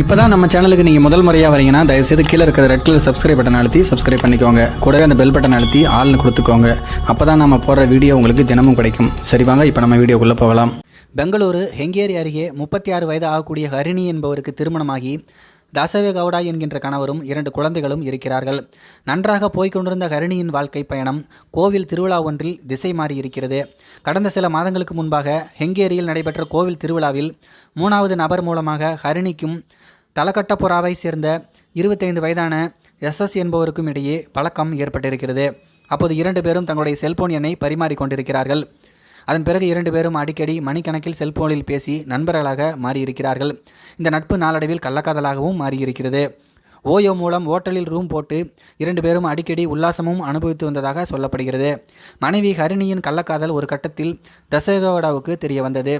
இப்போ தான் நம்ம சேனலுக்கு நீங்கள் முதல் முறையாக வரீங்கன்னா தயவுசெய்து கீழே இருக்கிற ரெட் கலர் சப்ஸ்கிரைப் பட்டன் அழுத்தி சப்ஸ்கிரைப் பண்ணிக்கோங்க. கூடவே அந்த பெல் பட்டன் அழுத்தி ஆள்னு கொடுத்துக்கோங்க. அப்போ தான் நம்ம போடுற வீடியோ உங்களுக்கு தினமும் கிடைக்கும். சரி வாங்க இப்போ நம்ம வீடியோக்குள்ளே போகலாம். பெங்களூரு ஹெங்கேரி அருகே முப்பத்தி ஆறு வயது ஆகக்கூடிய ஹரிணி என்பவருக்கு திருமணமாகி தாசவே கவுடா என்கின்ற கணவரும் இரண்டு குழந்தைகளும் இருக்கிறார்கள். நன்றாக போய்கொண்டிருந்த ஹரிணியின் வாழ்க்கை பயணம் கோவில் திருவிழா ஒன்றில் திசை மாறி இருக்கிறது. கடந்த சில மாதங்களுக்கு முன்பாக ஹெங்கேரியில் நடைபெற்ற கோவில் திருவிழாவில் மூணாவது நபர் மூலமாக ஹரிணிக்கும் தலக்கட்டப்புறாவை சேர்ந்த இருபத்தைந்து வயதான எஸ்எஸ் என்பவருக்கும் இடையே பழக்கம் ஏற்பட்டிருக்கிறது. அப்போது இரண்டு பேரும் தங்களுடைய செல்போன் எண்ணை பரிமாறிக்கொண்டிருக்கிறார்கள் அதன் பிறகு இரண்டு பேரும் அடிக்கடி மணிக்கணக்கில் செல்போனில் பேசி நண்பர்களாக மாறியிருக்கிறார்கள். இந்த நட்பு நாளடைவில் கள்ளக்காதலாகவும் மாறியிருக்கிறது. ஓயோ மூலம் ஓட்டலில் ரூம் போட்டு இரண்டு பேரும் அடிக்கடி உல்லாசமும் அனுபவித்து வந்ததாக சொல்லப்படுகிறது. மனைவி ஹரிணியின் கள்ளக்காதல் ஒரு கட்டத்தில் தசகோடாவுக்கு தெரிய வந்தது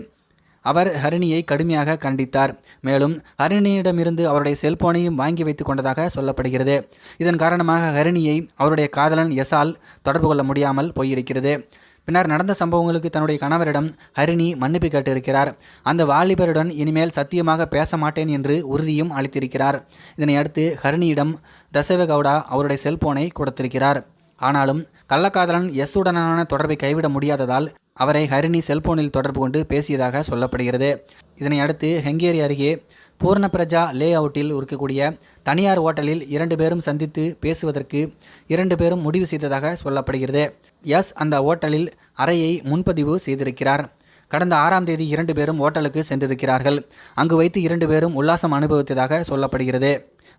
அவர் ஹரிணியை கடுமையாக கண்டித்தார். மேலும் ஹரிணியிடமிருந்து அவருடைய செல்போனையும் வாங்கி வைத்து கொண்டதாக சொல்லப்படுகிறது. இதன் காரணமாக ஹரிணியை அவருடைய காதலன் எசால் தொடர்பு கொள்ள முடியாமல் போயிருக்கிறது. பின்னர் நடந்த சம்பவங்களுக்கு தன்னுடைய கணவரிடம் ஹரிணி மன்னிப்பு கேட்டிருக்கிறார். அந்த வாலிபருடன் இனிமேல் சத்தியமாக பேச மாட்டேன் என்று உறுதியும் அளித்திருக்கிறார். இதனை அடுத்து ஹரிணியிடம் தசவகவுடா அவருடைய செல்போனை கொடுத்திருக்கிறார். ஆனாலும் கள்ளக்காதலன் எஸ் உடனான தொடர்பை கைவிட முடியாததால் அவரை ஹரிணி செல்போனில் தொடர்பு கொண்டு பேசியதாக சொல்லப்படுகிறது. இதனை அடுத்து ஹெங்கேரி அருகே பூர்ணபிரஜா லே அவுட்டில் இருக்கக்கூடிய தனியார் ஓட்டலில் இரண்டு பேரும் சந்தித்து பேசுவதற்கு இரண்டு பேரும் முடிவு செய்ததாக சொல்லப்படுகிறது. எஸ் அந்த ஓட்டலில் அறையை முன்பதிவு செய்திருக்கிறார். கடந்த ஆறாம் தேதி இரண்டு பேரும் ஓட்டலுக்கு சென்றிருக்கிறார்கள். அங்கு வைத்து இரண்டு பேரும் உல்லாசம் அனுபவித்ததாக சொல்லப்படுகிறது.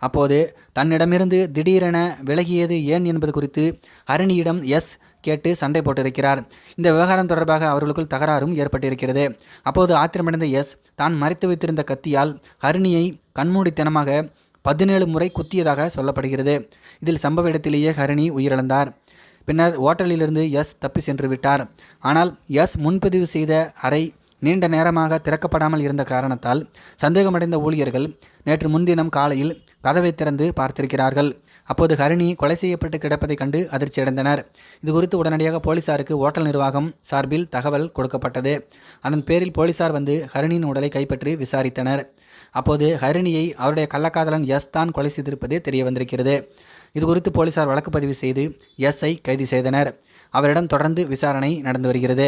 அப்போது தன்னிடமிருந்து திடீரென விலகியது ஏன் என்பது குறித்து ஹரிணியிடம் எஸ் கேட்டு சண்டை போட்டிருக்கிறார். இந்த விவகாரம் தொடர்பாக அவர்களுக்குள் தகராறும் ஏற்பட்டிருக்கிறது. அப்போது ஆத்திரமடைந்த எஸ் தான் மறைத்து வைத்திருந்த கத்தியால் ஹரிணியை கண்மூடித்தனமாக பதினேழு முறை குத்தியதாக சொல்லப்படுகிறது. இதில் சம்பவ இடத்திலேயே ஹரிணி உயிரிழந்தார். பின்னர் ஓட்டலிலிருந்து எஸ் தப்பி சென்று விட்டார். ஆனால் எஸ் முன்பதிவு செய்த அறை நீண்ட நேரமாக திறக்கப்படாமல் இருந்த காரணத்தால் சந்தேகமடைந்த ஊழியர்கள் நேற்று முன்தினம் காலையில் கதவை திறந்து பார்த்திருக்கிறார்கள். அப்போது ஹரிணி கொலை செய்யப்பட்டு கிடப்பதைக் கண்டு அதிர்ச்சியடைந்தனர் இது குறித்து உடனடியாக போலீசாருக்கு ஓட்டல் நிர்வாகம் சார்பில் தகவல் கொடுக்கப்பட்டது. அதன் பேரில் போலீசார் வந்து ஹரிணியின் உடலை கைப்பற்றி விசாரித்தனர். அப்போது ஹரிணியை அவருடைய கள்ளக்காதலன் எஸ் தான் கொலை செய்திருப்பது தெரிய வந்திருக்கிறது. இது குறித்து போலீசார் வழக்கு பதிவு செய்து எஸ்ஐ கைது செய்தனர். அவரிடம் தொடர்ந்து விசாரணை நடந்து வருகிறது.